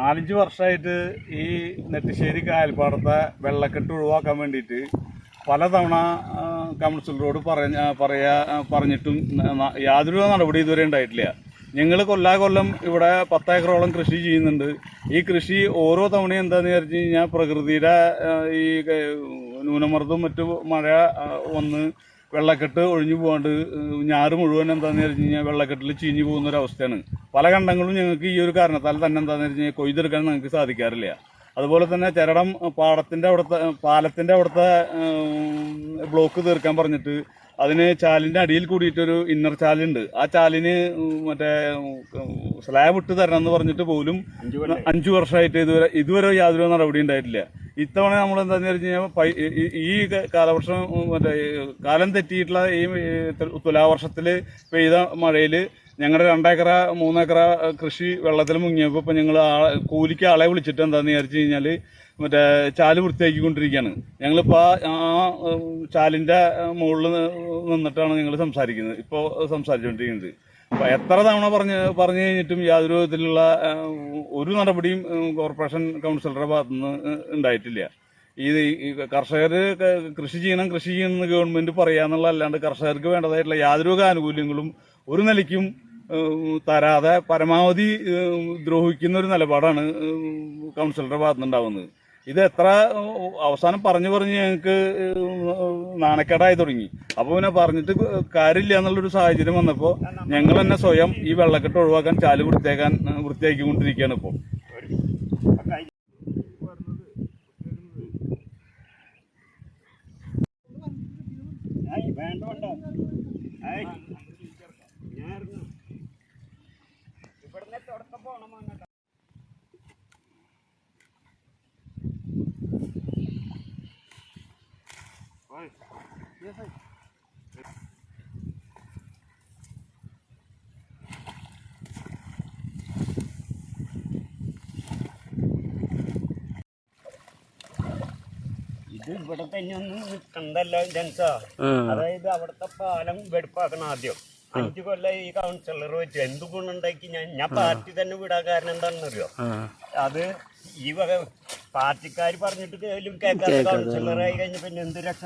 നാലഞ്ച് വർഷമായിട്ട് ഈ നെട്ടിശ്ശേരി കായൽപ്പാടത്തെ വെള്ളക്കെട്ട് ഒഴിവാക്കാൻ വേണ്ടിയിട്ട് പലതവണ കൗൺസിലറോട് പറഞ്ഞ പറയാ പറഞ്ഞിട്ടും യാതൊരു നടപടി ഇതുവരെ ഉണ്ടായിട്ടില്ല. ഞങ്ങൾ കൊല്ലാ കൊല്ലം ഇവിടെ പത്തേക്കറോളം കൃഷി ചെയ്യുന്നുണ്ട്. ഈ കൃഷി ഓരോ തവണയും എന്താണെന്ന് വിചാരിച്ചു കഴിഞ്ഞാൽ പ്രകൃതിയുടെ ഈ ന്യൂനമർദ്ദവും മറ്റു മഴ വന്ന് വെള്ളക്കെട്ട് ഒഴിഞ്ഞു പോകാണ്ട് ഞാറ് മുഴുവൻ എന്താണെന്ന് വെച്ച് കഴിഞ്ഞാൽ വെള്ളക്കെട്ടിൽ ചീഞ്ഞു പോകുന്ന ഒരു അവസ്ഥയാണ് പല കണ്ടങ്ങളും ഞങ്ങൾക്ക് ഈ ഒരു കാരണത്താൽ തന്നെ എന്താണെന്ന് വെച്ച് കഴിഞ്ഞാൽ കൊയ്തെടുക്കാൻ ഞങ്ങൾക്ക് സാധിക്കാറില്ല. അതുപോലെ തന്നെ ചരടം പാടത്തിന്റെ അവിടുത്തെ പാലത്തിന്റെ അവിടുത്തെ ബ്ലോക്ക് തീർക്കാൻ പറഞ്ഞിട്ട് അതിന് ചാലിന്റെ അടിയിൽ കൂടിയിട്ടൊരു ഇന്നർ ചാലുണ്ട്. ആ ചാലിന് മറ്റേ സ്ലാബ് ഇട്ട് തരണം എന്ന് പറഞ്ഞിട്ട് പോലും അഞ്ചു വർഷമായിട്ട് ഇതുവരെ ഇതുവരെ യാതൊരു നടപടി ഉണ്ടായിട്ടില്ല. ഇത്തവണ നമ്മൾ എന്താണെന്ന് വെച്ച് കഴിഞ്ഞാൽ ഈ- കാലവർഷം മറ്റേ കാലം തെറ്റിയിട്ടുള്ള ഈ തുലാവർഷത്തിൽ പെയ്ത മഴയിൽ ഞങ്ങളുടെ രണ്ടേക്കറ മൂന്നേക്കറ കൃഷി വെള്ളത്തിൽ മുങ്ങിയപ്പോൾ ഇപ്പം ഞങ്ങൾ കൂലിക്ക് ആളെ വിളിച്ചിട്ട് എന്താണെന്ന് വിചാരിച്ചു കഴിഞ്ഞാൽ മറ്റേ ചാൽ വൃത്തിയാക്കിക്കൊണ്ടിരിക്കുകയാണ് ഞങ്ങളിപ്പോൾ ആ ചാലിന്റെ മുകളിൽ നിന്നിട്ടാണ് ഞങ്ങൾ സംസാരിക്കുന്നത്. ഇപ്പോൾ സംസാരിച്ചുകൊണ്ടിരിക്കുന്നത് എത്ര തവണ പറഞ്ഞ് പറഞ്ഞു കഴിഞ്ഞിട്ടും യാതൊരു വിധത്തിലുള്ള ഒരു നടപടിയും കോർപ്പറേഷൻ കൗൺസിലറുടെ ഭാഗത്തുനിന്ന് ഉണ്ടായിട്ടില്ല. ഈ കർഷകർ കൃഷി ചെയ്യണം കൃഷി ചെയ്യണമെന്ന് ഗവൺമെന്റ് പറയാന്നുള്ള അല്ലാണ്ട് കർഷകർക്ക് വേണ്ടതായിട്ടുള്ള യാതൊരു ആനുകൂല്യങ്ങളും ഒരു നിലയ്ക്കും തരാതെ പരമാവധി ദ്രോഹിക്കുന്ന ഒരു നിലപാടാണ് കൗൺസിലറുടെ ഭാഗത്തുനിന്നുണ്ടാവുന്നത്. ഇത് എത്ര അവസാനം പറഞ്ഞു പറഞ്ഞ് ഞങ്ങൾക്ക് നാണക്കേടായി തുടങ്ങി. അപ്പോൾ പിന്നെ പറഞ്ഞിട്ട് കാര്യമില്ല എന്നുള്ളൊരു സാഹചര്യം വന്നപ്പോൾ ഞങ്ങൾ തന്നെ സ്വയം ഈ വെള്ളക്കെട്ട് ഒഴിവാക്കാൻ ചാൽ വൃത്തിയാക്കാൻ വൃത്തിയാക്കി വൃത്തിയാക്കിക്കൊണ്ടിരിക്കുകയാണ് ഇപ്പോൾ വേണ്ട വേണ്ട ഇത് ഇവിടെ തന്നെ ഒന്നും നിൽക്കണ്ടല്ലോ ജനസാ അതായത് അവിടുത്തെ പാലം വെടുപ്പാക്കണം ആദ്യം. അഞ്ചു കൊല്ലം ഈ കൗൺസിലർ വെച്ചു. എന്ത് ഗുണുണ്ടാക്കി ഞാൻ ഞാൻ പാർട്ടി തന്നെ വിടാൻ കാരണം എന്താണെന്നറിയോ? അത് ഈ വക പാർട്ടിക്കാർ പറഞ്ഞിട്ട് കേൾക്കാത്ത കൗൺസിലറായി കഴിഞ്ഞ പിന്നെ എന്ത് രക്ഷ?